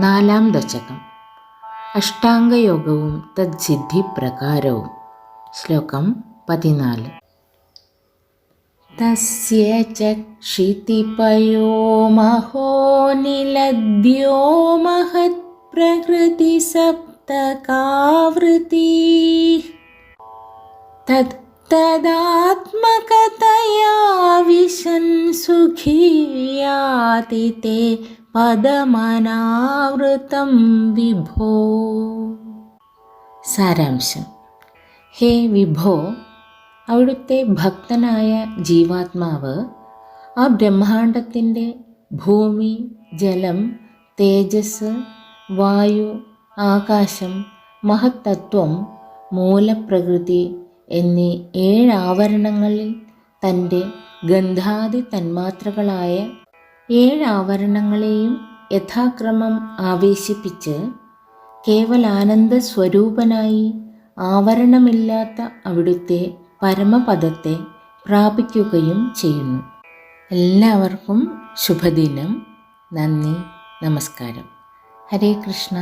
നാലാം ദശകം അഷ്ടാംഗയോഗവും തദ്സിദ്ധിപ്രകാരവും ശ്ലോകം പതിനാല് തസ്യ ചക്ഷിതിപയോ മഹോ നിലദ്യോ മഹത്പ്രകൃതി സപ്തകാവൃതി തത് തദാത്മകതയാ വിശൻ സുഖീയാതി തേ പദമനാവൃതം വിഭോ. സാരാംശം. ഹേ വിഭോ അവിടുത്തെ ഭക്തനായ ജീവാത്മാവ് ആ ബ്രഹ്മാണ്ടത്തിന്റെ ഭൂമി ജലം തേജസ് വായു ആകാശം മഹത്തത്വം മൂലപ്രകൃതി എന്നീ ഏഴാവരണങ്ങളിൽ തന്റെ ഗന്ധാദി തന്മാത്രകളായ ഏഴ് ആവരണങ്ങളെയും യഥാക്രമം ആവേശിപ്പിച്ച് കേവലാനന്ദ സ്വരൂപനായി ആവരണമില്ലാത്ത അവിടുത്തെ പരമപദത്തെ പ്രാപിക്കുകയും ചെയ്യുന്നു. എല്ലാവർക്കും ശുഭദിനം. നന്ദി. നമസ്കാരം. ഹരേ കൃഷ്ണ.